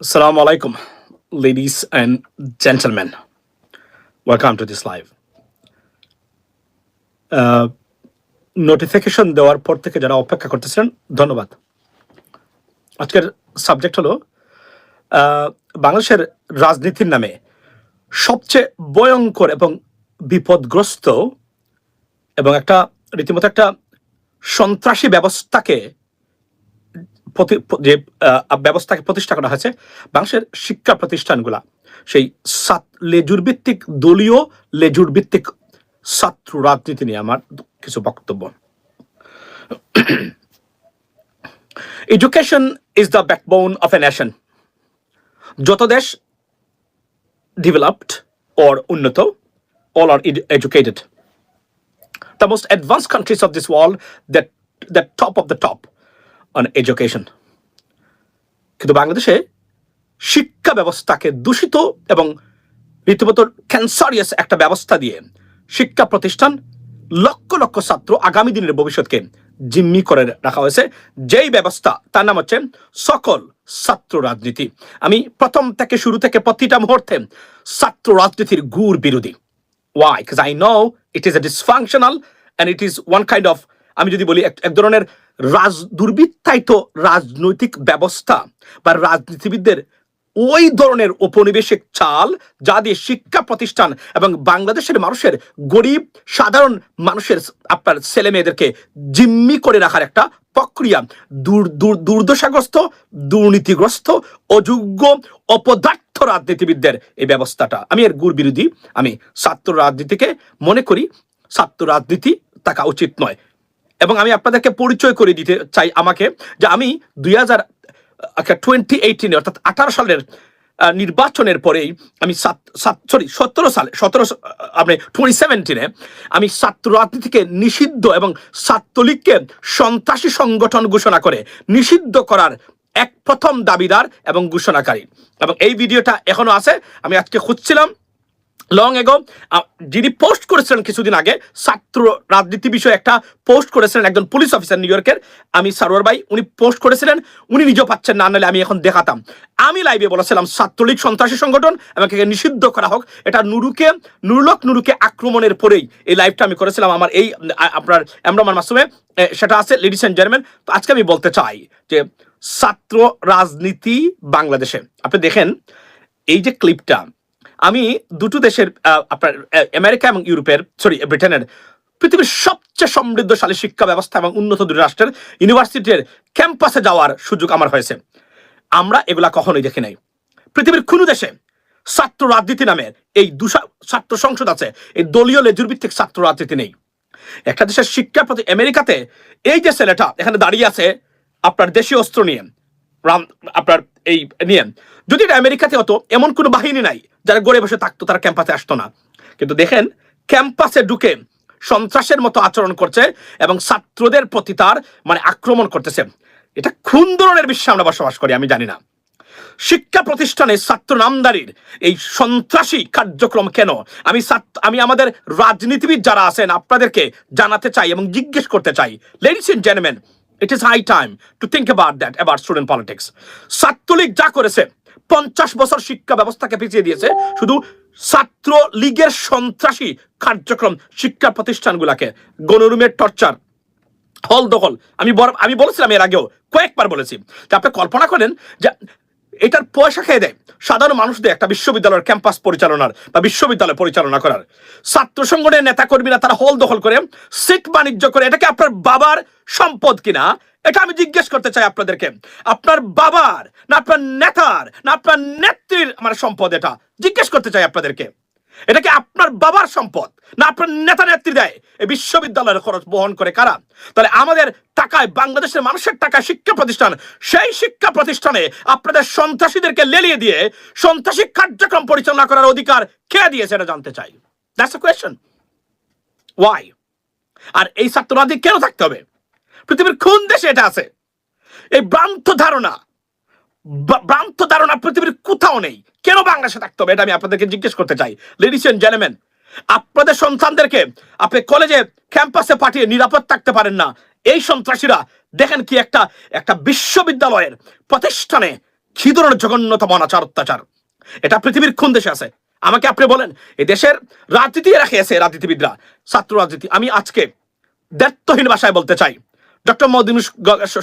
Assalamu alaikum, ladies and gentlemen. Welcome to this live. Notification দেওয়ার পর থেকে যারা অপেক্ষা করতেছেন ধন্যবাদ আজকের সাবজেক্ট হলো আহ, বাংলাদেশের রাজনীতির নামে সবচেয়ে ভয়ঙ্কর এবং বিপদগ্রস্ত এবং একটা রীতিমতো একটা সন্ত্রাসী ব্যবস্থাকে যে ব্যবস্থাকে প্রতিষ্ঠা করা হয়েছে, বাংলাদেশের শিক্ষা প্রতিষ্ঠানগুলা, সেই সাত লেজুর ভিত্তিক দলীয় লেজুর ভিত্তিক ছাত্র রাজনীতি নিয়ে আমার কিছু বক্তব্য। Education is the backbone of a nation যত দেশ ডেভেলপড or উন্নত all are educated educated. The most advanced countries of this world that the top of the on education. কিন্তু বাংলাদেশে শিক্ষা ব্যবস্থাকে দূষিত এবং রীতিমতো ক্যান্সারিয়াস একটা ব্যবস্থা দিয়ে শিক্ষা প্রতিষ্ঠান লক্ষ লক্ষ ছাত্র আগামী দিনের ভবিষ্যৎকে জিম্মি করে রাখা হয়েছে। যেই ব্যবস্থা, তার নাম হচ্ছে সকল ছাত্র রাজনীতি। আমি প্রথম থেকে শুরু থেকে প্রতিটা মুহূর্তে ছাত্র রাজনীতির গুড় বিরোধী। Why because I know it is a dysfunctional it it one one of আমি যদি বলি এক ধরনের রাজ, দুর্বৃত্তায়িত রাজনৈতিক ব্যবস্থা বা রাজনীতিবিদদের ওই ধরনের ঔপনিবেশিক চাল যা দিয়ে শিক্ষা প্রতিষ্ঠান এবং বাংলাদেশের মানুষের গরিব, সাধারণ মানুষের আপনার ছেলে মেয়েদেরকে জিম্মি করে রাখার একটা প্রক্রিয়া। দূর দূর, দুর্দশাগ্রস্ত, দুর্নীতিগ্রস্ত, অযোগ্য, অপদার্থ রাজনীতিবিদদের এই ব্যবস্থাটা। আমি এর গুর বিরোধী আমি ছাত্র রাজনীতিকে মনে করি, ছাত্র রাজনীতি থাকা উচিত নয়। এবং আমি আপনাদেরকে পরিচয় করে দিতে চাই আমাকে যে আমি দুই হাজার টোয়েন্টি এইটিনে অর্থাৎ আঠারো সালের নির্বাচনের পরেই আমি সাত সাত সরি সতেরো সালে, সতেরো আপনি টোয়েন্টি সেভেন্টিনে আমি ছাত্র রাজনীতিকে নিষিদ্ধ এবং ছাত্রলীগকে সন্ত্রাসী সংগঠন ঘোষণা করে নিষিদ্ধ করার এক প্রথম দাবিদার এবং ঘোষণাকারী। এবং এই ভিডিওটা এখনও আছে, আমি আজকে খুঁজছিলাম। লং এগো যিনি পোস্ট করেছিলেন কিছুদিন আগে, ছাত্র রাজনীতি বিষয়ে একটা পোস্ট করেছিলেন একজন পুলিশ অফিসার নিউ ইয়র্কের আমি সারোয়ার ভাই, উনি পোস্ট করেছিলেন, উনি নিজেও পাচ্ছেন না নাহলে আমি এখন দেখাতাম। আমি লাইভে বলেছিলাম, ছাত্রলীগ সন্ত্রাসী সংগঠন, আমাকে নিষিদ্ধ করা হোক, এটা নুরুকে, নুরুলক নুরুকে আক্রমণের পরেই এই লাইভটা আমি করেছিলাম, আমার এই আপনার এমরামান মাসুমে সেটা আছে লেডিস অ্যান্ড জেন্টলম্যান তো আজকে আমি বলতে চাই যে ছাত্র রাজনীতি বাংলাদেশে, আপনি দেখেন, এই যে ক্লিপটা আমি দুটো দেশের আপনার আমেরিকা এবং ইউরোপের সরি ব্রিটেনের পৃথিবীর সবচেয়ে সমৃদ্ধশালী শিক্ষা ব্যবস্থা এবং উন্নত দুই রাষ্ট্রের ইউনিভার্সিটির ক্যাম্পাসে যাওয়ার সুযোগ আমার হয়েছে। আমরা এগুলা কখনোই দেখি নাই। পৃথিবীর কোনো দেশে ছাত্র রাজনীতি নামের এই দুশা, ছাত্র সংসদ আছে, এই দলীয় লেজুর ভিত্তিক ছাত্র রাজনীতি নেই। একটা দেশের শিক্ষা প্রতি আমেরিকাতে এই যে ছেলেটা এখানে দাঁড়িয়ে আছে, আপনার দেশীয় অস্ত্র নিয়ে আপনার এই নিয়ে যদি এটা আমেরিকাতে হতো, এমন কোনো বাহিনী নাই, যারা গড়ে বসে থাকতো, তারা ক্যাম্পাসে আসতো না। কিন্তু দেখেন, ক্যাম্পাসে ঢুকে সন্ত্রাসের মতো আচরণ করছে এবং ছাত্রদের প্রতি তার মানে আক্রমণ করতেছে। এটা কোন ধরনের বিশ্বে আমরা বসবাস করি, আমি জানি না। শিক্ষা প্রতিষ্ঠানে ছাত্র নামদারির এই সন্ত্রাসী কার্যক্রম কেন? আমি আমি আমাদের রাজনীতিবিদ যারা আছেন, আপনাদেরকে জানাতে চাই এবং জিজ্ঞেস করতে চাই। Ladies and gentleman it is high time to think about that about student politics Chhatra League যা করেছে, পঞ্চাশ বছর শিক্ষা ব্যবস্থাকে পিছিয়ে দিয়েছে, শুধু ছাত্র লীগের সন্ত্রাসী কার্যক্রম, শিক্ষা প্রতিষ্ঠানগুলোকে, গণরুমের টর্চার, হল দখল। আমি আমি বলেছিলাম এর আগেও, কয়েকবার বলেছি। আপনি কল্পনা করেন যে এটার পয়সা খেয়ে দেয়। সাধারণ মানুষদের একটা বিশ্ববিদ্যালয়ের ক্যাম্পাস পরিচালনার বা বিশ্ববিদ্যালয় পরিচালনা করার। ছাত্র সংগঠনের নেতা কর্মীরা তারা হল দখল করে, সিট বাণিজ্য করে। এটাকে আপনার বাবার সম্পদ কিনা? এটা আমি জিজ্ঞেস করতে চাই আপনাদেরকে। আপনার বাবার না আপনার নেতার না আপনার নেত্রীর আমার সম্পদ এটা? জিজ্ঞেস করতে চাই আপনাদেরকে। এটা কি আপনার বাবার সম্পদ? না আপনার নেতা নেত্রী দেয়? এই বিশ্ববিদ্যালয়ের খরচ বহন করে কারা? তাহলে আমাদের টাকায়, বাংলাদেশের মানুষের টাকায় শিক্ষা প্রতিষ্ঠান, সেই শিক্ষা প্রতিষ্ঠানে আপনাদের সন্ত্রাসীদেরকে লেলিয়ে দিয়ে সন্ত্রাসী কার্যক্রম পরিচালনা করার অধিকার কে দিয়েছে এটা জানতে চাই। দ্যাটস কোয়েশ্চেন ওয়াই আর এই ছাত্ররাজি কেন থাকতে হবে? পৃথিবীর কোন দেশে এটা আছে? এই ভ্রান্ত ধারণা ভ্রান্ত ধারণা পৃথিবীর কোথাও নেই। কেন বাংলাদেশে থাকতে হবে এটা আমি আপনাদেরকে জিজ্ঞেস করতে চাই। লেডিস এন্ড জেন্টলম্যান আপনাদের সন্তানদেরকে আপনি কলেজে, ক্যাম্পাসে পাঠিয়ে নিরাপদ থাকতে পারেন না। এই সন্ত্রাসীরা দেখেন কি একটা একটা বিশ্ববিদ্যালয়ের প্রতিষ্ঠানে কি ধরনের জঘন্যতম অনাচার অত্যাচার। এটা পৃথিবীর কোন দেশে আছে? আমাকে আপনি বলেন এই দেশের রাজনীতি রাখে আছে রাজনীতিবিদরা, ছাত্র রাজনীতি। আমি আজকে দায়িত্বহীন ভাষায় বলতে চাই। ডক্টর মোদী ইউনুস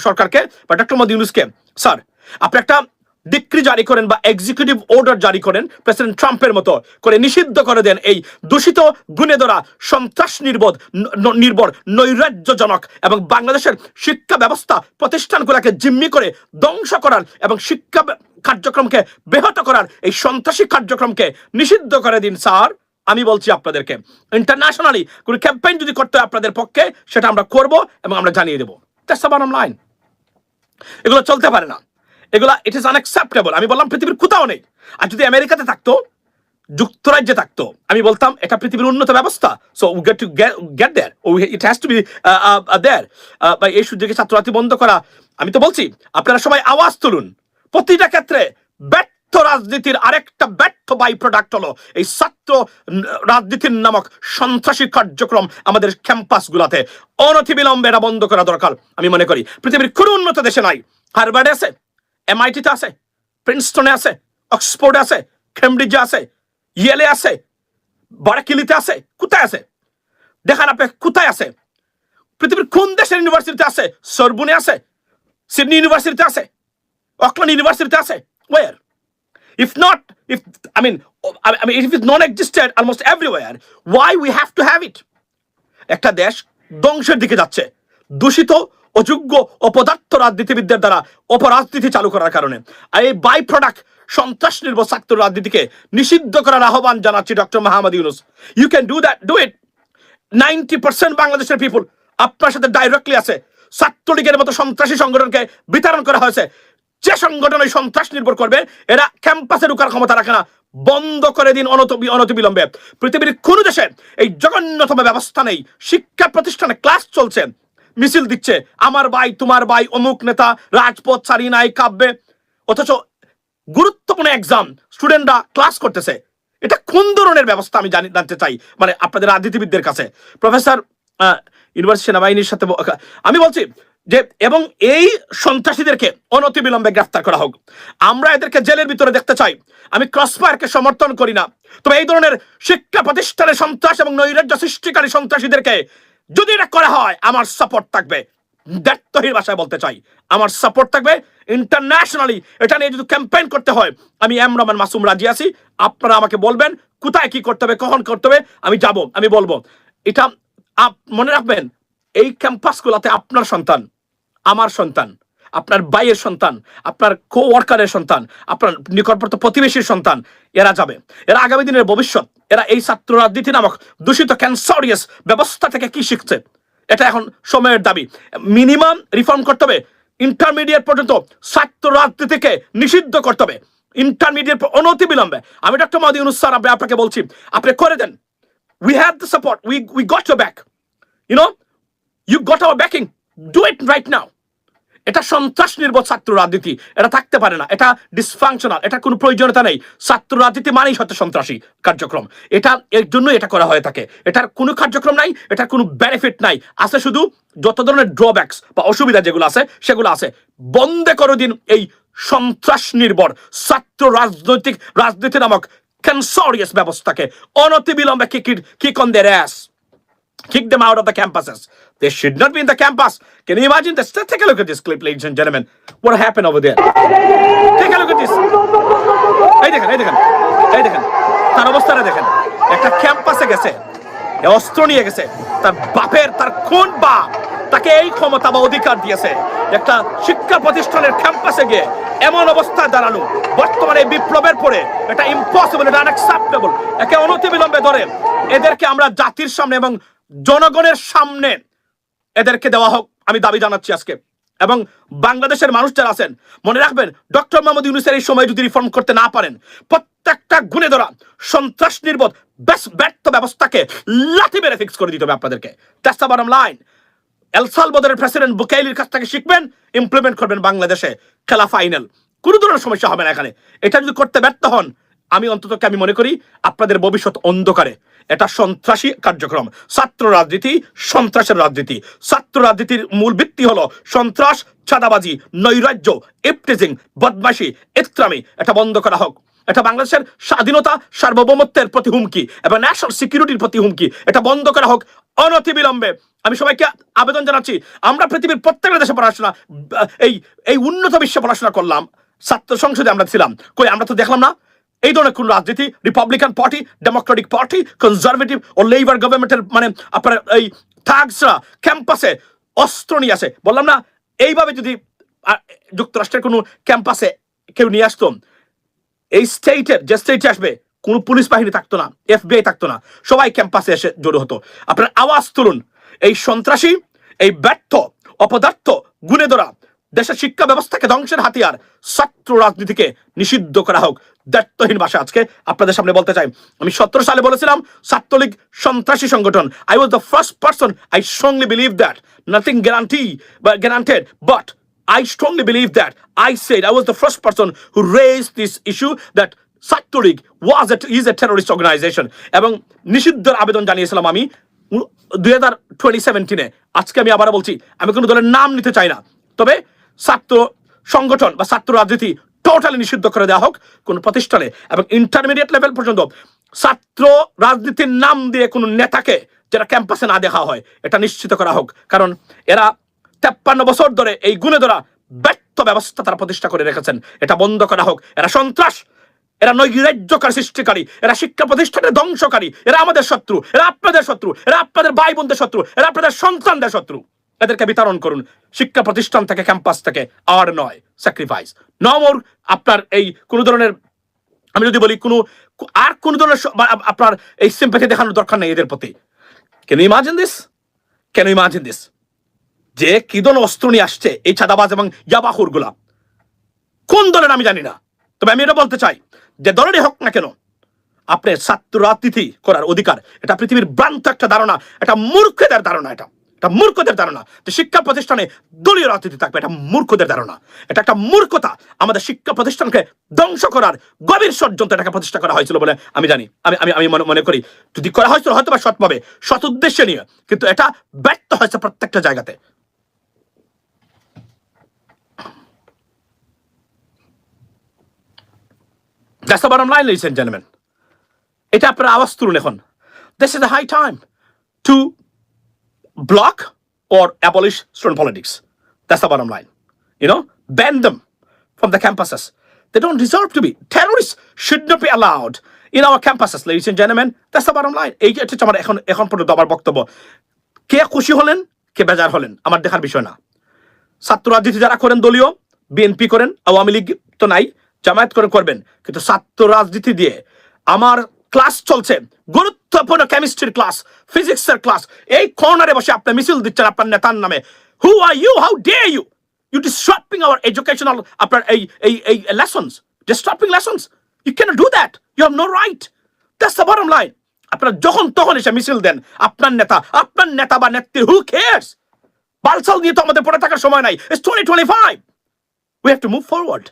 সরকারকে বা ডক্টর মোদী ইউনুসকে, স্যার, আপনি একটা ডিক্রি জারি করেন বা এক্সিকিউটিভ অর্ডার জারি করেন প্রেসিডেন্ট ট্রাম্পের মতো করে নিষিদ্ধ করে দেন এই দূষিত গুণে ধরা সন্ত্রাস নির্বোধ নির্ভর নৈরাজ্যজনক এবং বাংলাদেশের শিক্ষা ব্যবস্থা প্রতিষ্ঠানগুলোকে জিম্মি করে ধ্বংস করার এবং শিক্ষা কার্যক্রমকে ব্যাহত করার এই সন্ত্রাসী কার্যক্রমকে নিষিদ্ধ করে দিন, স্যার। আমি বলছি আপনাদেরকে ইন্টারন্যাশনালি কোনো ক্যাম্পেইন যদি করতে হয় আপনাদের পক্ষে, সেটা আমরা করব এবং আমরা জানিয়ে দেবো। দ্যাটস বারম লাইন এগুলো চলতে পারে না। এগুলা ইট ইজ আনএক্সেপ্টেবল আমি বললাম, পৃথিবীর কোথাও নেই। আর যদি আমেরিকাতে থাকতো, যুক্তরাজ্যে থাকতো, আমি বলতাম, এটা পৃথিবীর উন্নত ব্যবস্থা। So get to get there it has to be there বা এই সুযোগে ছাত্রছাত্রী বন্ধ করা। আমি তো বলছি, আপনারা সবাই আওয়াজ তুলুন। প্রতিটা ক্ষেত্রে ব্যর্থ রাজনীতির আরেকটা ব্যর্থ বাই প্রোডাক্ট হলো এই ছাত্র রাজনীতির নামক সন্ত্রাসী কার্যক্রম আমাদের ক্যাম্পাসগুলোতে। অনতিবিলম্বে এটা বন্ধ করা দরকার, আমি মনে করি। পৃথিবীর কোনো উন্নত দেশে নাই। হারবার্ডে আছে এমআইটিতে আছে প্রিন্সটনে আছে অক্সফোর্ডে আছে কেমব্রিজে আছে ইয়েলে আছে বারাকিলিতে আছে, কোথায় আছে? দেখান আপনি, কোথায় আছে? পৃথিবীর কোন দেশের ইউনিভার্সিটিতে আছে? সরবুনে আছে সিডনি ইউনিভার্সিটিতে আছে অকল্যান্ড ইউনিভার্সিটিতে আছে ওয়ার if not, if, i mean i mean, if it's non-existent almost everywhere, why we have to have it? একটা দেশ ধ্বংসের দিকে যাচ্ছে, দূষিত অযোগ্য অপদার্থ রাজনীতিবিদদের দ্বারা অপরাজনীতি চালু করার কারণে। আর এই বাই প্রোডাক্ট সন্ত্রাস নির্ভর রাজনীতিকে নিষিদ্ধ করার আহ্বান জানাচ্ছি doctor Mahmud Yunus. You can do that do it ninety percent বাংলাদেশের পিপুল আপনার সাথে ডাইরেক্টলি আছে। ছাত্রলীগের মতো সন্ত্রাসী সংগঠনকে বিতরণ করা হয়েছে। যে সংগঠন ওই সন্ত্রাস নির্ভর করবে, এরা ক্যাম্পাসে ঢুকার ক্ষমতা রাখে না। বন্ধ করে দিন অনত, অনতিবিলম্বে। পৃথিবীর কোন দেশে এই জঘন্যতম ব্যবস্থা নেই। শিক্ষা প্রতিষ্ঠানে ক্লাস চলছে। মিছিল দিচ্ছে। আমার ভাই, তোমার ভাই অমুক নেতা, রাজপথ ছাড়ি নাই কাব্যে অথচ গুরুত্বপূর্ণ এক্সাম স্টুডেন্টরা ক্লাস করতেছে। এটা কোন ধরনের ব্যবস্থা আমি জানি জানতে চাই? মানে আপনাদের রাজনীতিবিদদের কাছে। প্রফেসর ইউনিভার্সিটি সেনাবাহিনীর সাথে আমি বলছি যে, এবং এই সন্ত্রাসীদেরকে অনতিবিলম্বে গ্রেফতার করা হোক। আমরা এদেরকে জেলের ভিতরে দেখতে চাই। আমি ক্রসফায়ারকে সমর্থন করি না। তবে এই ধরনের শিক্ষা প্রতিষ্ঠানের সন্ত্রাস এবং নৈরাজ্য সৃষ্টিকারী সন্ত্রাসীদেরকে যদি এটা করা হয়, আমার সাপোর্ট থাকবে। দায়িত্বহীন ভাষায় বলতে চাই, আমার সাপোর্ট থাকবে ইন্টারন্যাশনালি এটা নিয়ে যদি ক্যাম্পেইন করতে হয়, আমি এম রহমান মাসুম রাজি আছি। আপনারা আমাকে বলবেন, কোথায় কি করতে হবে, কখন করতে হবে, আমি যাব, আমি বলব। এটা আপ, মনে রাখবেন, এই ক্যাম্পাসগুলোতে আপনার সন্তান, আমার সন্তান, আপনার ভাইয়ের সন্তান, আপনার কো ওয়ার্কারের সন্তান, আপনার নিকটবর্তী প্রতিবেশীর সন্তান, এরা যাবে। এরা আগামী দিনের ভবিষ্যৎ। এরা এই ছাত্র রাজনীতি নামক দূষিত ক্যান্সারিয়াস ব্যবস্থা থেকে কি শিখছে? এটা এখন সময়ের দাবি। মিনিমাম রিফর্ম করতে হবে। ইন্টারমিডিয়েট পর্যন্ত ছাত্র রাজনীতিকে নিষিদ্ধ করতে হবে। ইন্টারমিডিয়েট অনতি বিলম্বে। আমি ডক্টর মাদি ইউনুস স্যার আপনি- আপনাকে বলছি, আপনি করে দেন। We have the support we we got back you know you got our backing do it right now এটা সন্ত্রাস নির্ভর ছাত্র রাজনীতি। এটা থাকতে পারে না। এটা ডিসফাংশনাল এটা কোনো প্রয়োজনীয়তা নেই। ছাত্র রাজনীতি মানেই হচ্ছে সন্ত্রাসী কার্যক্রম। এটা, এর জন্য এটা করা হয়ে থাকে। এটার কোনো কার্যক্রম নাই, এটার কোনো বেনিফিট নাই। আছে শুধু যত ধরনের ড্রব্যাকস বা অসুবিধা যেগুলো আছে, সেগুলো আছে। বন্ধে করে দিন এই সন্ত্রাস নির্ভর ছাত্র রাজনৈতিক, রাজনীতি নামক ক্যান্সারিয়াস ব্যবস্থাকে। অনতিবিলম্বে kick kick on them out of the campuses. They should not be in the campus. Can you imagine this? Take a look at this clip, ladies and gentlemen. What happened over there? Take a look at this. এই দেখেন এই দেখেন এই দেখেন তার অবস্থাটা দেখেন একটা ক্যাম্পাসে গেছে অস্ত্র নিয়ে গেছে তার বাপের তার কোন বাপ তাকে এই ক্ষমতা বা অধিকার দিয়েছে একটা শিক্ষা প্রতিষ্ঠানের ক্যাম্পাসে গিয়ে এমন অবস্থায় দাঁড়ানো বর্তমানে বিপ্লবের পরে এটা ইম্পসিবল এটা আনএক্সেপ্টেবল একে অনতিবিলম্বে ধরে এদেরকে আমরা জাতির সামনে এবং জনগণের সামনে এদেরকে দেওয়া হোক, আমি দাবি জানাচ্ছি আজকে। এবং বাংলাদেশের মানুষ যারা আছেন, মনে রাখবেন, ডক্টর মোহাম্মদ ইউনুসের এই সময় যদি রিফর্ম করতে না পারেন, প্রত্যেকটা গুণে ধরা, সন্ত্রাস নির্বোধ বেশ ব্যর্থ ব্যবস্থাকে লাথি মেরে ফিক্স করে দিতে হবে আপনাদেরকে। দ্যাটস দ্য লাইন প্রেসিডেন্ট বুকাইলির কাছ থেকে শিখবেন ইমপ্লিমেন্ট করবেন বাংলাদেশে খেলা ফাইনাল কোনো ধরনের সমস্যা হবে না এখানে। এটা যদি করতে ব্যর্থ হন আমি অন্ততকে আমি মনে করি আপনাদের ভবিষ্যৎ অন্ধকারে। এটা সন্ত্রাসী কার্যক্রম। ছাত্র রাজনীতি, সন্ত্রাসের রাজনীতি। ছাত্র রাজনীতির মূল ভিত্তি হলো সন্ত্রাস, চাঁদাবাজি, নৈরাজ্য ইপটিজিং বদমাসি ইত্রামি এটা বন্ধ করা হোক। এটা বাংলাদেশের স্বাধীনতা, সার্বভৌমত্বের প্রতি হুমকি এবং ন্যাশনাল সিকিউরিটির প্রতি হুমকি। এটা বন্ধ করা হোক অনতিবিলম্বে। আমি সবাইকে আবেদন জানাচ্ছি, আমরা পৃথিবীর প্রত্যেকটা দেশে পড়াশোনা, এই এই উন্নত বিশ্বে পড়াশোনা করলাম। ছাত্র সংসদে আমরা ছিলাম। কই, আমরা তো দেখলাম না? এই ধরনের কোন রাজনীতি Republican Party Democratic Party Conservative ও লেবার গভর্নমেন্টের মানে আপনার এই থাগসরা ক্যাম্পাসে অস্ত্র নিয়ে আসে। বললাম না, এইভাবে যদি যুক্তরাষ্ট্রের কোনো ক্যাম্পাসে কেউ নিয়ে আসতো, এই স্টেটের যে স্টেটে আসবে, কোনো পুলিশ বাহিনী থাকতো না এফবিআই থাকতো না, সবাই ক্যাম্পাসে এসে জড়ো হতো। আপনার আওয়াজ তুলুন, এই সন্ত্রাসী, এই ব্যর্থ, অপদার্থ, গুণে ধরা দেশের শিক্ষা ব্যবস্থাকে ধ্বংসের হাতিয়ার। ছাত্র রাজনীতিকে নিষিদ্ধ করা হোক। দায়িত্বহীন ভাষা আজকে আপনাদের সামনে বলতে চাই। আমি সতেরো সালে বলেছিলাম ছাত্রলীগ সন্ত্রাসী সংগঠন। I was the first person I strongly believe that nothing guarantee বা guaranteed but I strongly believe that I said I was the first person who raised this issue that Chhatra League a, is a terrorist organization এবং নিষিদ্ধের আবেদন জানিয়েছিলাম আমি দুই হাজার twenty সেভেন্টিনে আজকে আমি আবার বলছি আমি কোনো দলের নাম নিতে চাই না। তবে ছাত্র সংগঠন বা ছাত্র রাজনীতি টোটালি নিষিদ্ধ করে দেওয়া হোক কোন প্রতিষ্ঠানে এবং ইন্টারমিডিয়েট লেভেল পর্যন্ত ছাত্র রাজনীতির নাম দিয়ে কোনো নেতাকে যেটা ক্যাম্পাসে না দেখা হয়, এটা নিশ্চিত করা হোক। কারণ এরা তেপ্পান্ন বছর ধরে এই গুণে ধরা ব্যর্থ ব্যবস্থা তারা প্রতিষ্ঠা করে রেখেছেন। এটা বন্ধ করা হোক। এরা সন্ত্রাস, এরা নৈরাজ্যকার সৃষ্টিকারী, এরা শিক্ষা প্রতিষ্ঠানের ধ্বংসকারী, এরা আমাদের শত্রু, এরা আপনাদের শত্রু, এরা আপনাদের ভাই বোনদের শত্রু, এরা আপনাদের সন্তানদের শত্রু। এদেরকে বিতরণ করুন। শিক্ষা প্রতিষ্ঠান থেকে, ক্যাম্পাস থেকে। আর নয় স্যাক্রিফাইস নমর আপনার এই কোন ধরনের, আমি যদি বলি কোনো, আর কোন ধরনের আপনার এই সিম্পাথি দেখানোর দরকার নেই এদের প্রতি। Can imagine this can imagine this যে কি ধরনের অস্ত্র নিয়ে আসছে এই ছাদাবাজ এবং ইয়াবাহুরগুলা কোন দলের আমি জানি না। তবে আমি এটা বলতে চাই যে দলেরই হোক না কেন, আপনার ছাত্র রাজনীতি করার অধিকার, এটা পৃথিবীর ভ্রান্ত একটা ধারণা, এটা মূর্খদের ধারণা এটা। এটা মূর্খদের ধারণা। যে শিক্ষা প্রতিষ্ঠানে দলীয় রাজনীতি থাকবে, এটা মূর্খদের ধারণা। এটা একটা মূর্খতা। আমাদের শিক্ষা প্রতিষ্ঠানকে ধ্বংস করার গভীর ষড়যন্ত্র এটাকে প্রতিষ্ঠা করা হয়েছিল বলে আমি জানি। আমি আমি আমি মনে করি। যদি করা হয়েছিল হয়তো বা সৎভাবে সৎ উদ্দেশ্যে নিয়ে। কিন্তু এটা ব্যর্থ হয়েছে প্রত্যেকটা জায়গাতে. এটা আপনারা আওয়াজ তুলুন এখন। This is the high time to block or abolish student politics. That's the bottom line. You know, ban them from the campuses. They don't deserve to be. Terrorists should not be allowed in our campuses, ladies and gentlemen. That's the bottom line. এই হচ্ছে আমার এখন এখন পর্যন্ত আমার বক্তব্য কে খুশি হলেন কে বেজার হলেন আমার দেখার বিষয় না ছাত্র রাজনীতি যারা করেন দলীয় বিএনপি করেন আওয়ামী লীগ তো নাই জামায়াত করেন করবেন কিন্তু ছাত্র রাজনীতি দিয়ে আমার ক্লাস চলছে। গুরুত্বপূর্ণ কেমিস্ট্রির ক্লাস ফিজিক্সের ক্লাস এই কর্নারে বসে আপনি মিছিল দিচ্ছেন আপনার নেতার নামে। Who are you how dare you you disturbing our educational আপনার এই এই এই lessons disturbing lessons you can do that you have no right that's the bottom line আপনারা যখন তখন এসে মিছিল দেন, আপনার নেতা আপনার নেতা বা নেত্রী হু কেয়ার্স বালসাল নিয়ে তো আমাদের পড়ে থাকার সময় নাই। It's twenty twenty five we have to move forward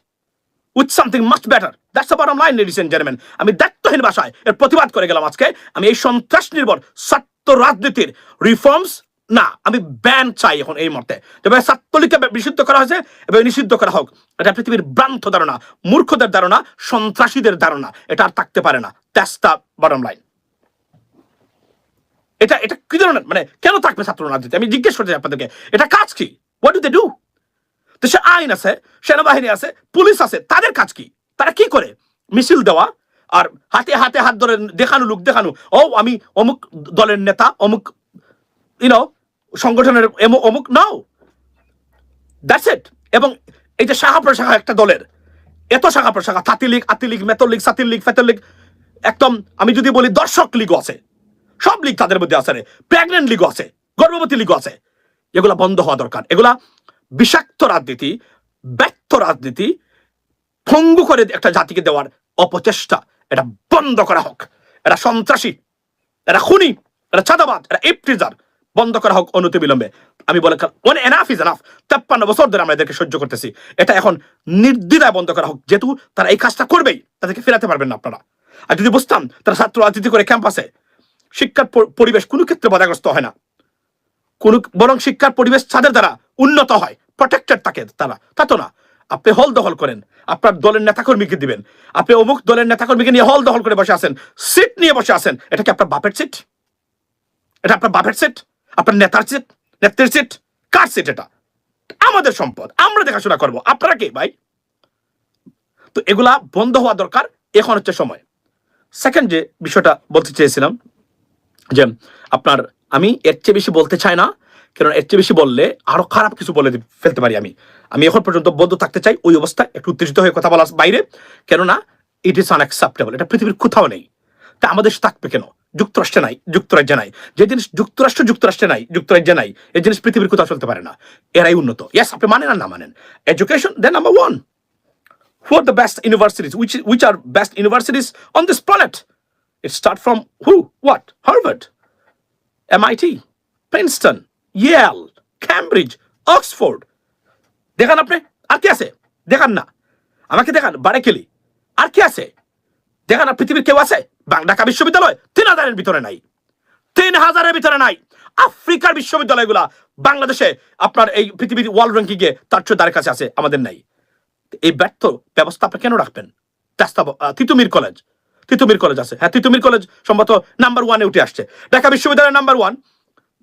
with something much better that's the bottom line ladies and gentleman আমি দায়িত্বহীন ভাষায় এর প্রতিবাদ করে গেলাম আজকে। আমি এই সন্ত্রাস নির্ভর ছাত্র রাজনীতির রিফর্মস না, আমি ব্যান চাই এখন এই মুহূর্তে। তবে ছাত্রলীগকে নিষিদ্ধ করা হয়েছে এবং নিষিদ্ধ করা হোক। এটা পৃথিবীর ভ্রান্ত ধারণা, মূর্খদের ধারণা, সন্ত্রাসীদের ধারণা। এটা আর থাকতে পারে না। দ্যাটস দ্য বটম লাইন এটা এটা কি ধরনের মানে কেন থাকবে ছাত্র রাজনীতি? আমি জিজ্ঞেস করতে চাই আপনাদেরকে। এটা কাজ কি? হোয়াট ডু দে ডু দেশে আইন আছে, সেনাবাহিনী আছে, পুলিশ আছে, তাদের কাজ কি? তারা কি করে? মিছিল দেওয়া আর হাতে হাতে হাত ধরে দেখানো, লোক দেখানো। ও, আমি অমুক দলের নেতা, অমুক ইউনো সংগঠনের এম- অমুক নাও দ্যাটস ইট এবং এই যে শাখা প্রশাখা একটা দলের, এত শাখা প্রশাখা তাঁতি লীগ, আতি লীগ মেতর লীগ সাতির লীগ ফেতর লীগ, একদম আমি যদি বলি দর্শক লীগও আছে, সব লীগ তাদের মধ্যে আছে রে। প্রেগনেন্ট লীগও আছে, গর্ভবতী লীগও আছে। এগুলা বন্ধ হওয়া দরকার। এগুলা বিষাক্ত রাজনীতি, ব্যর্থ রাজনীতি ভঙ্গু করে একটা জাতিকে দেওয়ার অপচেষ্টা। এটা বন্ধ করা হোক। এটা সন্ত্রাসী, এরা খুনি, এরা চাঁদাবাদ এরা ইফটিজার বন্ধ করা হোক অনতি বিলম্বে আমি বলে ওয়ান এনাফ ইজ এনাফ তেপ্পান্ন বছর ধরে আমরা এদেরকে সহ্য করতেছি। এটা এখন নির্দ্বিধায় বন্ধ করা হোক। যেহেতু তারা এই কাজটা করবেই, তাদেরকে ফেরাতে পারবেন না আপনারা। আর যদি বুঝতাম তারা ছাত্র রাজনীতি করে ক্যাম্পাসে, শিক্ষার পরিবেশ কোনো ক্ষেত্রে বাধাগ্রস্ত হয় না। কোন বরং শিক্ষার পরিবেশ ছাদের দ্বারা উন্নত হয় প্রোটেক্টেড থাকে তারা। তা তো না। আপনি হল দখল করেন, আপনার দলের নেতাকর্মীকে দিবেন। আপনি অমুক দলের নেতাকর্মীকে নিয়ে হল দখল করে বসে আছেন সিট নিয়ে বসে আছেন, এটা কি আপনার বাপের সিট এটা আপনার বাপের সিট আপনার নেতার সিট নেত্রীর সিট কার সিট এটা? আমাদের সম্পদ, আমরা দেখাশোনা করব। আপনারা কে ভাই? তো এগুলা বন্ধ হওয়া দরকার, এখন হচ্ছে সময়। সেকেন্ড যে বিষয়টা বলতে চেয়েছিলাম, যে আপনার, আমি এর চেয়ে বেশি বলতে চাই না কারণ এর চেয়ে বেশি বললে আরও খারাপ কিছু বলে ফেলতে পারি আমি। আমি এখন পর্যন্ত বদ্ধ থাকতে চাই ওই অবস্থায় একটু উত্তেজিত হয়ে কথা বলার বাইরে। কেননা ইট ইস আনএক্সেপ্টেবল এটা পৃথিবীর কোথাও নেই। তা আমাদের থাকবে কেন? যুক্তরাষ্ট্রে নাই যুক্তরাজ্যে নাই। যে জিনিস যুক্তরাষ্ট্র যুক্তরাষ্ট্রে নাই যুক্তরাজ্যে নাই এই জিনিস পৃথিবীর কোথাও চলতে পারে না। এরাই উন্নত। ইয়াস আপনি মানেন আর না মানেন। Education then number one who are the best universities? Which which are best universities on this planet? It start from who? What? Harvard, MIT, Princeton, Yale, Cambridge, Oxford দেখান আপনি আর কি আছে? দেখান না। আমাকে দেখান বারেকেলি আর কি আছে? দেখান আর পৃথিবীর কেউ আছে? ঢাকা বিশ্ববিদ্যালয়? তিন হাজারের ভিতরে নাই। তিন হাজারের ভিতরে নাই। আফ্রিকার বিশ্ববিদ্যালয়গুলা বাংলাদেশে আপনার এই পৃথিবীর ওয়ার্ল্ড র্যাঙ্কিংয়ে তার চেয়ে কাছে আছে আমাদের নাই। এই ব্যর্থ ব্যবস্থা আপনি কেন রাখবেন? তিতুমির কলেজ তিতুমির কলেজ আছে। হ্যাঁ তিতুমির কলেজ সম্ভবত নাম্বার ওয়ানে উঠে আসছে। ঢাকা বিশ্ববিদ্যালয় নাম্বার ওয়ান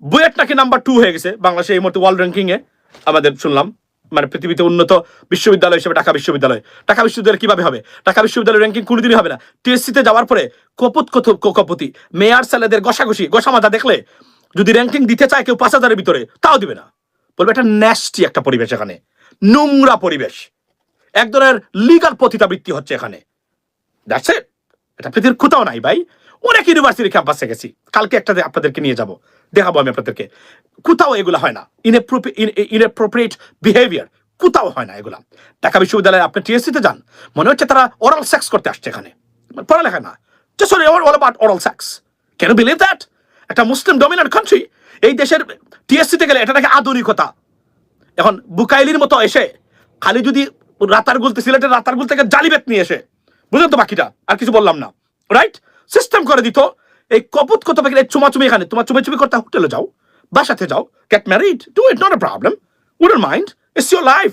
বুয়েট নাকি নাম্বার টু হয়ে গেছে? বাংলাদেশে এই মুহূর্তে ওয়ার্ল্ড র্যাঙ্কিং এ আমাদের শুনলাম মানে পৃথিবীতে উন্নত বিশ্ববিদ্যালয় হিসেবে ঢাকা বিশ্ববিদ্যালয়। ঢাকা বিশ্ববিদ্যালয় কীভাবে হবে? ঢাকা বিশ্ববিদ্যালয় র্যাঙ্কিং কোনোদিনই হবে না। টিএসসি তে যাওয়ার পরে কপত কপতি, মেয়ার ছেলেদের ঘষাঘষি গোসামাজা দেখলে যদি র্যাঙ্কিং দিতে চায় কেউ পাঁচ হাজারের ভিতরে, তাও দিবে না। বলবে এটা ন্যাস্টি একটা পরিবেশ এখানে। নোংরা পরিবেশ। এক ধরনের লিগাল পতিতাবৃত্তি হচ্ছে এখানে। ইট এটা পৃথিবীর কোথাও নাই ভাই। অনেক ইউনিভার্সিটি ক্যাম্পাসে গেছি। কালকে একটা আপনাদেরকে নিয়ে যাব। দেখাবো আমি আপনাদেরকে। কোথাও এগুলো হয় না। ইনএপ্রোপ্রিয়েট বিহেভিয়ার কোথাও হয় না এগুলা। ঢাকা বিশ্ববিদ্যালয়ে আপনি টিএসসি তে যান, মনে হচ্ছে তারা ওরাল সেক্স করতে আসছে এখানে। পড়ালেখা না। Just all about oral sex can believe that একটা মুসলিম ডমিনেন্ট কান্ট্রি এই দেশের টিএসসি তে গেলে এটা নাকি আধুনিকতা। এখন বুকাইলির মতো এসে খালি যদি রাতার গুলতে সিলেটের রাতার গুল থেকে জালিবেত নিয়ে এসে। বুঝলেন তো বাকিটা? আর কিছু বললাম না। রাইট সিস্টেম করে দিত। এই কপত কত পাখি চুমাচুমি এখানে। তোমার চুমাচুমি করতে হোটেলে যাও, বাসাতে যাও get married do it not a problem wouldn't mind it's your life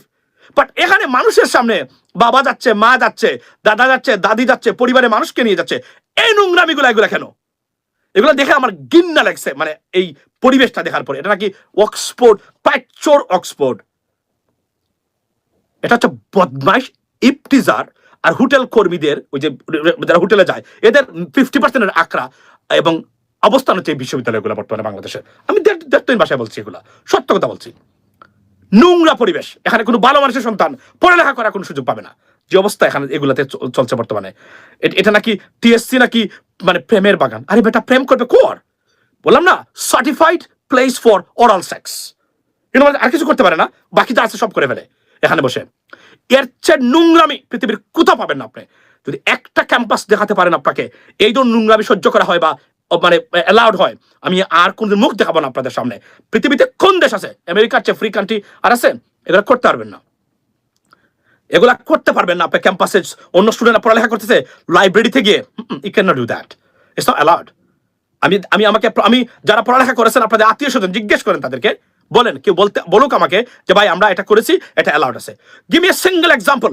but এখানে মানুষের সামনে বাবা যাচ্ছে, মা যাচ্ছে, দাদা যাচ্ছে, দাদি যাচ্ছে, পরিবারের মানুষকে নিয়ে যাচ্ছে, এই নোংরামিগুলো এগুলো কেন? এগুলো দেখে আমার গিন্না লাগছে মানে এই পরিবেশটা দেখার পরে। এটা নাকি অক্সফোর্ড প্যাকচোর অক্সফোর্ড এটা হচ্ছে বদমাইশ ইপটিজার আর হোটেল কর্মীদের, ওই যে যারা হোটেলে যায়, এদের ফিফটি পার্সেন্টের আঁকড়া এবং অবস্থান হচ্ছে এই বিশ্ববিদ্যালয়গুলো বর্তমানে বাংলাদেশে। আমি দেড় ভাষায় বলছি এগুলা। সত্য কথা বলছি। নোংরা পরিবেশ। এখানে কোনো ভালো মানুষের সন্তান পড়ালেখা করার কোনো সুযোগ পাবে না। যে অবস্থা এখানে এগুলাতে চলছে বর্তমানে। এটা নাকি টিএসসি নাকি মানে প্রেমের বাগান? আরে বেটা, প্রেম করবে কর? বললাম না certified place for oral sex আর কিছু করতে পারে না বাকি যা আছে সব করে ফেলে। এখানে বসে। এর চেয়ে নোংরামি পৃথিবীর কোথাও পাবেন না আপনি। যদি একটা ক্যাম্পাস দেখাতে পারেন আপনাকে, এই ধরুন নোংরামি সহ্য করা হয় বা মানে অ্যালাউড হয়, আমি আর কোনদিন মুখ দেখাবো না আপনাদের সামনে। পৃথিবীতে কোন দেশ আছে? আমেরিকার চেয়ে ফ্রি কান্ট্রি আর আছে? এগুলো করতে পারবেন না। এগুলা করতে পারবেন না আপনার ক্যাম্পাসে, অন্য স্টুডেন্টরা পড়ালেখা করতেছে লাইব্রেরিতে গিয়ে। You can not do that it's not allowed আমি আমি আমাকে, আমি যারা পড়ালেখা করেছেন, আপনাদের আত্মীয় স্বজন জিজ্ঞেস করেন তাদেরকে বলেন কেউ বলতে বলুক আমাকে যে ভাই আমরা এটা করেছি এটা অ্যালাউড আছে give a single example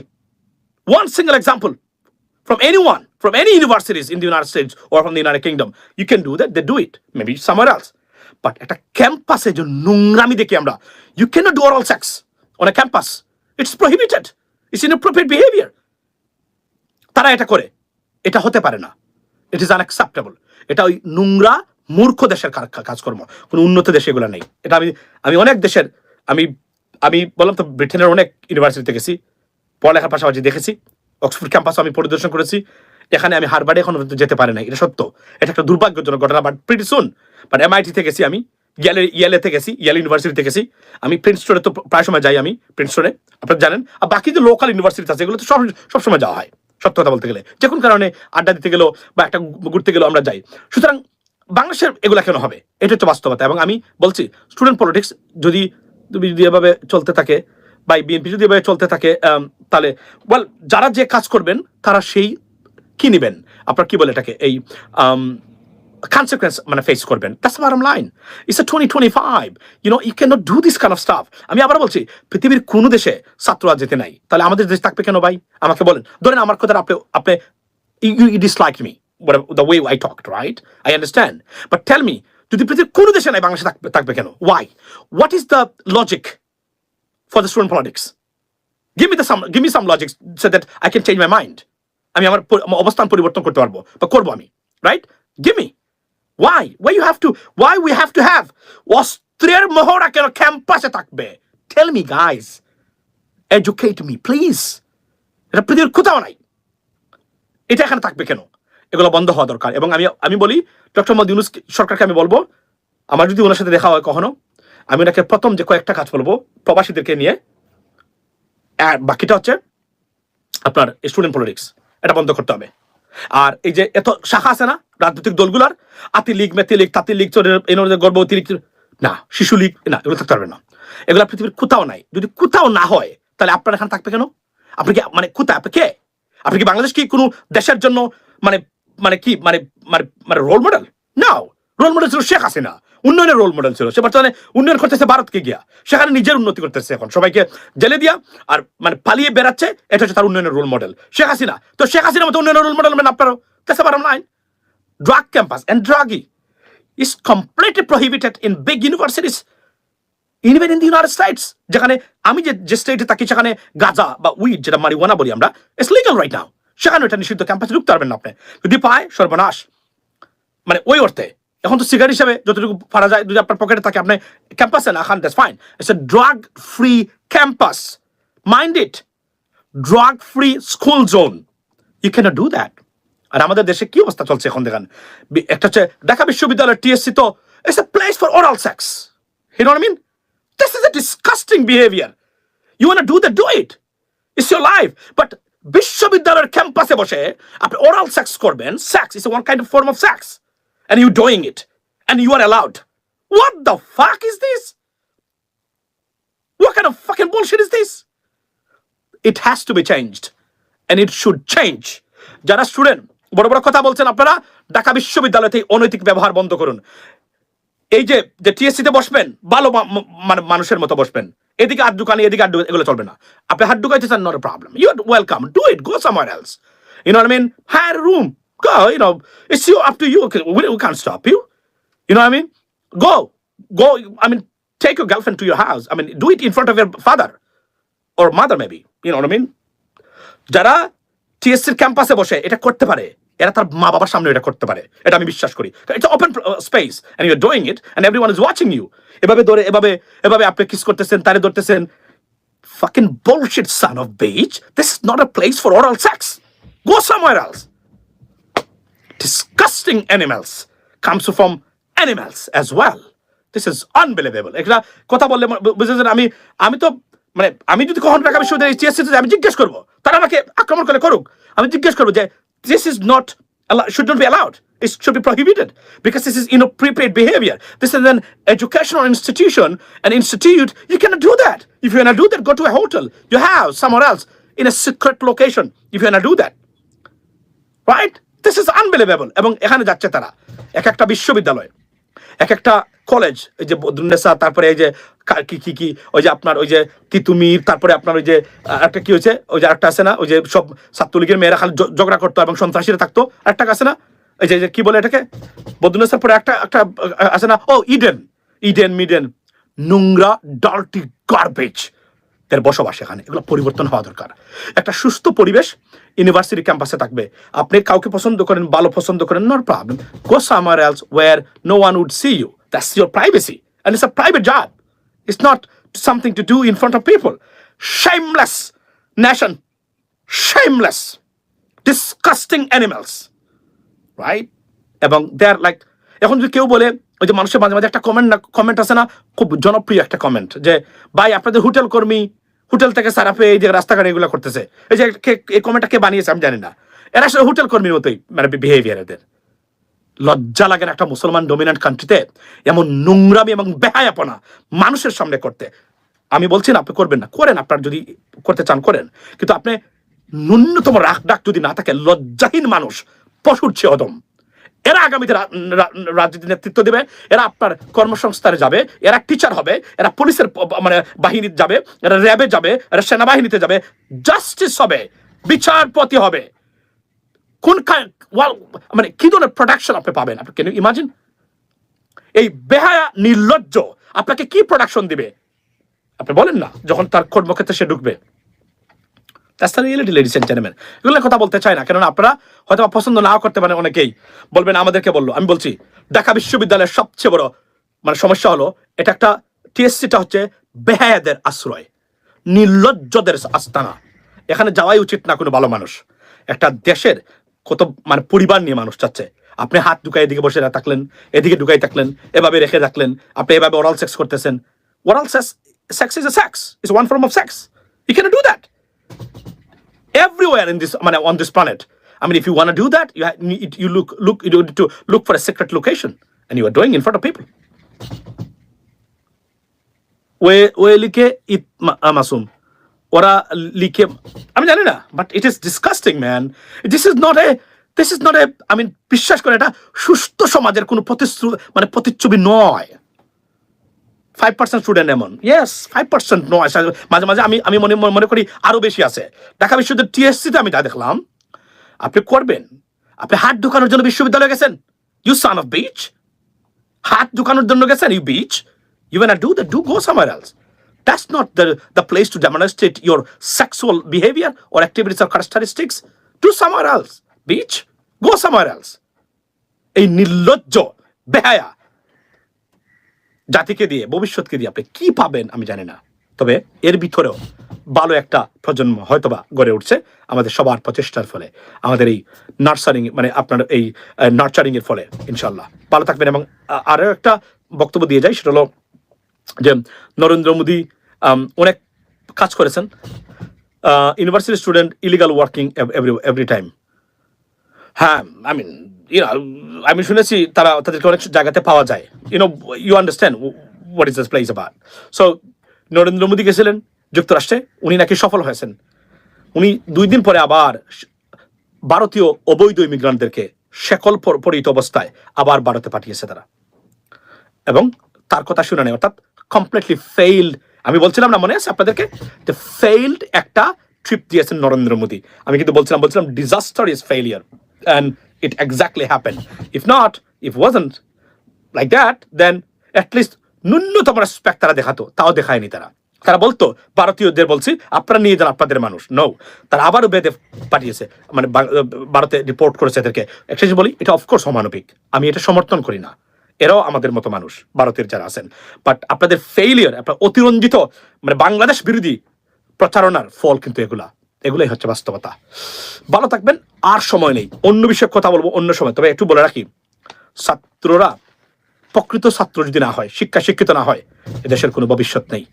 one single example from anyone, from any universities in the United States or from the United Kingdom. You can do that, they do it. Maybe somewhere else. But at a campus, নোংরামি দেখি আমরা you cannot do oral sex on a campus. It's prohibited. It's inappropriate behavior. তারা এটা করে এটা হতে পারে না ইট ইজ আনএক্সেপ্টেবল এটা ওই নোংরা মূর্খ দেশের কার- কাজকর্ম। কোনো উন্নত দেশে এগুলো নেই। এটা আমি আমি অনেক দেশের আমি আমি বললাম তো ব্রিটেনের অনেক ইউনিভার্সিটিতে গেছি। পড়ালেখার পাশাপাশি দেখেছি। অক্সফোর্ড ক্যাম্পাস আমি পরিদর্শন করেছি। এখানে আমি হারবার্ডে এখন যেতে পারি নাই। এটা সত্য। এটা একটা দুর্ভাগ্যজনক ঘটনা বাট প্রিটি সুন বাট এমআইটিতে গেছি আমি। ইয়ালে ইয়ালেতে গেছি ইয়াল ইউনিভার্সিটিতে গেছি। আমি প্রিন্সটনে তো প্রায় সময় যাই আমি প্রিন্সটনে আপনারা জানেন? আর বাকি যে লোকাল ইউনিভার্সিটি আছে, এগুলো তো সব সবসময় যাওয়া হয়। সত্য কথা বলতে গেলে। যে কোনো কারণে আড্ডা দিতে গেলেও বা একটা ঘুরতে গেলেও আমরা যাই। সুতরাং বাংলাদেশের এগুলা কেন হবে? এটা হচ্ছে বাস্তবতা। এবং আমি বলছি স্টুডেন্ট পলিটিক্স যদি যদি যদি এভাবে চলতে থাকে বা বিএনপি যদি এভাবে চলতে থাকে তাহলে ওয়েল যারা যে কাজ করবেন, তারা সেই কি নেবেন? আপনার কি বলে এটাকে? এই মানে ফেস করবেন। That's bottom line it's a twenty twenty five you know you can not do this kind of stuff আমি আবার বলছি, পৃথিবীর কোনো দেশে ছাত্ররা যেতে নাই। তাহলে আমাদের দেশ থাকবে কেন ভাই? আমাকে বলেন। ধরেন আমার কথা আপনি আপনি you dislike me. Whatever, the way I talked right I understand but tell me যদি পৃথিবীর কোনো দেশে নাই বাংলাদেশে থাকবে থাকবে কেন why what is the logic for the student politics give me the some give me some logic so that I can change my mind আমি আমার পরি- আমার অবস্থান পরিবর্তন করতে পারব বা করব আমি right give me why why you have to why we have to have অস্ত্রের মহড়া কেন ক্যাম্পাসে থাকবে tell me guys educate me please এটা পৃথিবীর কোথাও নাই এটা এখানে থাকবে কেন এগুলো বন্ধ হওয়া দরকার। এবং আমি আমি বলি, ডক্টর মোহাম্মদ ইউনুস সরকারকে আমি বলব, আমার যদি ওনার সাথে দেখা হয় কখনো, আমি ওনাকে প্রথম যে কয়েকটা কাজ বলব, প্রবাসীদেরকে নিয়ে বাকিটা হচ্ছে আপনার স্টুডেন্ট পলিটিক্স এটা বন্ধ করতে হবে। আর এই যে এত শাখা আছে না, রাজনৈতিক দলগুলার আতি লীগ মেথি লীগ তাঁতি লীগ গর্ভবতী লীগ না শিশু লীগ না, এগুলো থাকতে পারবে না। এগুলো পৃথিবীর কোথাও নাই। যদি কোথাও না হয়, তাহলে আপনার এখানে থাকবে কেন? আপনি কি মানে কোথায়, আপনি কে? আপনি কি বাংলাদেশ কি কোনো দেশের জন্য মানে মানে কি? মানে মানে মানে role model now role model ছিল শেখ হাসিনা। উন্নয়নের রোল মডেল ছিল। সে বর্তমানে উন্নয়ন করতেছে ভারতকে গিয়া। সেখানে নিজের উন্নতি করতেছে এখন। সবাইকে জেলে দিয়া আর মানে পালিয়ে বেড়াচ্ছে, এটা হচ্ছে তার উন্নয়নের রোল মডেল শেখ হাসিনা। তো শেখ হাসিনার মতো উন্নয়নের রোল মডেল মানে আপনারও? The bottom line. Drug campus and druggy is completely prohibited in big universities even in the United States যেখানে আমি যে যে স্টেটে থাকি, সেখানে গাজা বা উইড যেটা মারিওয়ানা বলি আমরা ইটস লিগাল রাইট নাও সেখানে এটা নিষিদ্ধ ক্যাম্পাসে ঢুকতে পারবেন না আপনি। যদি পায়, সর্বনাশ। মানে ওই অর্থে। এখন তো সিগারেট হিসেবে যতটুকু পারা যায়, যদি আপনার পকেটে থাকে, আপনি ক্যাম্পাসে না খান that's fine it's a drug free campus mind it drug free school zone you can do that আর আমাদের দেশে কি অবস্থা চলছে এখন দেখেন? একটা হচ্ছে ঢাকা বিশ্ববিদ্যালয় টিএসসি তো it's a place for oral sex you know I mean this is a disgusting behaviour you want do that do it it's your life but বিশ্ববিদ্যালয়ের ক্যাম্পাসে বসে আপনি ওরাল সেক্স করবেন sex is one kind of form of sex and you doing it and you are allowed what the fuck is this what kind of fucking bullshit is this it has to be changed and it should change যারা student বড় বড় কথা বলছেন আপনারা ঢাকা বিশ্ববিদ্যালয় থেকে অনৈতিক ব্যবহার বন্ধ করুন এই যে যে টিএসসি তে বসবেন ভালো মানে মানুষের মতো বসবেন। এদিকে হাত ঢুকানি এদিকে ঢুকানি এগুলো চলবে না। আপনি হাত ঢুকাইতেছেন not problem you are welcome do it go somewhere else you I mean hire room go you it's you up to you we can stop you what I mean? Go, go. I mean, take your girlfriend to your house. I mean, do it in front of your father or mother, maybe. You know what? যারা টিএসসির ক্যাম্পাসে বসে এটা করতে পারে। এরা তার মা বাবার সামনে এটা করতে পারে। এটা আমি বিশ্বাস করি। It's open space and you are doing it and everyone is watching you এভাবে ধরে, এভাবে এভাবে আপনি কিস করতেছেন, তারে ধরতেছেন। Fucking bullshit son of bitch this is not a place for oral sex go somewhere else disgusting animals comes from animals as well. This is unbelievable. একটা কথা বললে বুঝেছেন? আমি আমি তো মানে আমি যদি কখনো ঢাকা বিশ্ববিদ্যালয়ে আমি জিজ্ঞেস করব। তারা আমাকে আক্রমণ করে করুক। আমি জিজ্ঞেস করব যে this is not allow- should not be allowed it should be prohibited because this is inappropriate behavior this is an educational institution an institute you cannot do that if you want to do that go to a hotel you have somewhere else in a secret location if you want to do that right this is unbelievable এবং এখানে যাচ্ছে তারা এক একটা বিশ্ববিদ্যালয় এক একটা college ওই যে বদরুন্নেসা তারপরে এই যে কি কি কি ওই যে আপনার ওই যে তিতুমির, তারপরে আপনার ওই যে একটা কি হয়েছে? ওই যে একটা আছে না, ওই যে সব ছাত্রলীগের মেয়েরা খালি ঝগড়া করতো এবং সন্ত্রাসীরা থাকতো। একটা আছে না, এই যে কি বলে এটাকে? বদরুন্নেসার পরে একটা একটা আছে না, ও, ইডেন ইডেন, মিডেন, নোংরা ডার্টি গার্বেজ এর বসবাস এখানে। এগুলো পরিবর্তন হওয়া দরকার। একটা সুস্থ পরিবেশ ইউনিভার্সিটি ক্যাম্পাসে থাকবে। আপনি কাউকে পছন্দ করেন, ভালো পছন্দ করেন not problem go somewhere else where no one would see you that's your privacy and it's a private job it's not something to do in front of people shameless nation. Shameless. Disgusting animals. Right এবং they R like এখন যদি কেউ বলে, ওই যে মানুষের মাঝে মাঝে একটা কমেন্ট না কমেন্ট আছে না, খুব জনপ্রিয় একটা কমেন্ট যে, ভাই, আপনাদের হোটেল কর্মী হোটেল থেকে সারা পেয়ে এই যে রাস্তাঘাটে এগুলো করতেছে। এই যে এই কমেন্টটা কে বানিয়েছে আমি জানি না। এরা আসলে হোটেল কর্মীর মতোই মানে বিহেভিয়ার এদের। লজ্জা লাগে একটা মুসলমান ডমিনেন্ট কান্ট্রিতে এমন নোংরামি এবং বেহায়াপনা মানুষের সামনে করতে। আমি বলছি না, আপনি করবেন না। করেন, আপনার যদি করতে চান, করেন। কিন্তু আপনি ন্যূনতম রাখ ডাক যদি না থাকে, লজ্জাহীন মানুষ, পশুর চেয়ে অদম। এরা আগামীতে রাজনীতি নেতৃত্ব দেবে, এরা আপনার কর্মসংস্থানে যাবে, এরা টিচার হবে, এরা পুলিশের মানে বাহিনী যাবে, এরা র্যাবে যাবে, এরা সেনাবাহিনীতে যাবে জাস্টিস হবে, বিচারপতি হবে। কোন মানে কি ধরনের প্রোডাকশন আপনি পাবেন? আপনি কেন ইমাজিন এই বেহায়া, নির্লজ্জ, আপনাকে কি প্রোডাকশন দিবে? আপনি বলেন না, যখন তার কর্মক্ষেত্রে সে ঢুকবে। That's the reality ladies and gentleman এগুলো কথা বলতে চাই না, কেননা আপনারা হয়তো পছন্দ নাও করতে পারেন অনেকেই। বলবেন, আমাদেরকে বলল। আমি বলছি, ঢাকা বিশ্ববিদ্যালয়ের সবচেয়ে বড় মানে সমস্যা হলো, এটা একটা টিএসসিটা হচ্ছে বেহায়াদের আশ্রয়, নির্লজ্জদের আস্তানা। এখানে যাওয়াই উচিত না কোনো ভালো মানুষ। একটা দেশের কত মানে পরিবার নিয়ে মানুষ চাচ্ছে। আপনি হাত ঢুকাই এদিকে বসে থাকলেন, এদিকে ঢুকাই থাকলেন, এভাবে রেখে রাখলেন আপনি এভাবে ওরাল সেক্স করতেছেন। Oral sex sex is a sex is one form of sex you can do that everywhere in this I mean, on this planet. I mean, if you want to do that, you, you look look you need to look for a secret location, and you are doing in front of people. Way way লিখে ইত মাসুম ওরা লিখে আমি জানি but it is disgusting man this is not a this is not a I mean বিশ্বাস করে এটা সুস্থ সমাজের কোনো প্রতিশ্রু মানে প্রতিচ্ছবি নয় ফাইভ পার্সেন্ট স্টুডেন্ট এমন। ইয়েস ফাইভ পার্সেন্ট নয় মাঝে মাঝে আমি আমি মনে মনে করি আরও বেশি আছে। ঢাকা বিশ্ববিদ্যালয় টিএসসিতে আমি যা দেখলাম। আপনি করবেন। আপনি হাত ঢুকানোর জন্য বিশ্ববিদ্যালয়ে গেছেন। ইউ সান অফ বিচ হাত ঢুকানোর জন্য গেছেন you bitch you want do the do go somewhere else That's not the, the place to demonstrate your sexual behavior or activities or characteristics. Do somewhere else. Beach, go somewhere else. এই নির্লজ্জ বেহায়া জাতিকে দিয়ে, ভবিষ্যৎকে দিয়ে আপনি কি পাবেন আমি জানি না। তবে এর ভিতরেও ভালো একটা প্রজন্ম হয়তোবা গড়ে উঠছে আমাদের সবার প্রচেষ্টার ফলে, আমাদের এই নার্সারিং মানে আপনার এই নার্চারিং এর ফলে ইনশাল্লাহ ভালো থাকবেন এবং আরও একটা বক্তব্য দিয়ে যাই, সেটা হলো যে নরেন্দ্র মোদী অনেক কাজ করেছেন। University student illegal working every every time. হ্যাঁ আই মিন আমি শুনেছি তারা তাদেরকে অনেক জায়গাতে পাওয়া যায়। You know you understand what is this place about so Narendra Modi গেছিলেন যুক্তরাষ্ট্রে, উনি নাকি সফল হয়েছেন। উনি দুই দিন পরে আবার ভারতীয় অবৈধ ইমিগ্রান্টদেরকে শেকল পর- পরিহিত অবস্থায় আবার ভারতে পাঠিয়েছে তারা। এবং তার কথা শুনে নেই অর্থাৎ কমপ্লিটলি ফেইল্ড আমি বলছিলাম না, মনে আছে আপনাদেরকে? যে ফেইল্ড একটা ট্রিপ দিয়েছেন নরেন্দ্র মোদী। আমি কিন্তু বলছিলাম বলছিলাম disaster is failure and it exactly happen if not if wasn't like that then at least ন্যূনতম রেসপেক্ট তারা দেখাতো। তাও দেখায়নি তারা। তারা বলতো, ভারতীয়দের বলছি, আপনারা নিয়ে যান আপনাদের মানুষ। নৌ তারা আবারও বেদে পাঠিয়েছে। মানে ভারতে রিপোর্ট করেছে এদেরকে। একটা বলি, এটা অফকোর্স অমানবিক। আমি এটা সমর্থন করি না। এরাও আমাদের মতো মানুষ, ভারতের যারা আছেন। বাট আপনাদের ফেইলিয়ার আপনার অতিরঞ্জিত মানে বাংলাদেশ বিরোধী প্রচারণার ফল কিন্তু এগুলা। এগুলাই হচ্ছে বাস্তবতা। ভালো থাকবেন, আর সময় নেই। অন্য বিষয়ে কথা বলব, অন্য সময়। তবে একটু বলে রাখি, ছাত্ররা প্রকৃত ছাত্র যদি না হয়, শিক্ষা শিক্ষিত না হয়, এদেশের কোনো ভবিষ্যৎ নেই।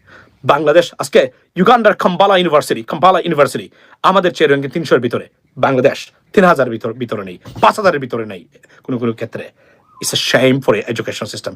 বাংলাদেশ আজকে ইউগান্ডার কাম্বালা ইউনিভার্সিটি কাম্পালা ইউনিভার্সিটি আমাদের চেয়ে র্যাঙ্কিং তিনশোর ভিতরে। বাংলাদেশ তিন হাজার ভিতর, ভিতরে নেই, পাঁচ হাজারের ভিতরে নেই কোনো কোনো ক্ষেত্রে। It's a shame for education system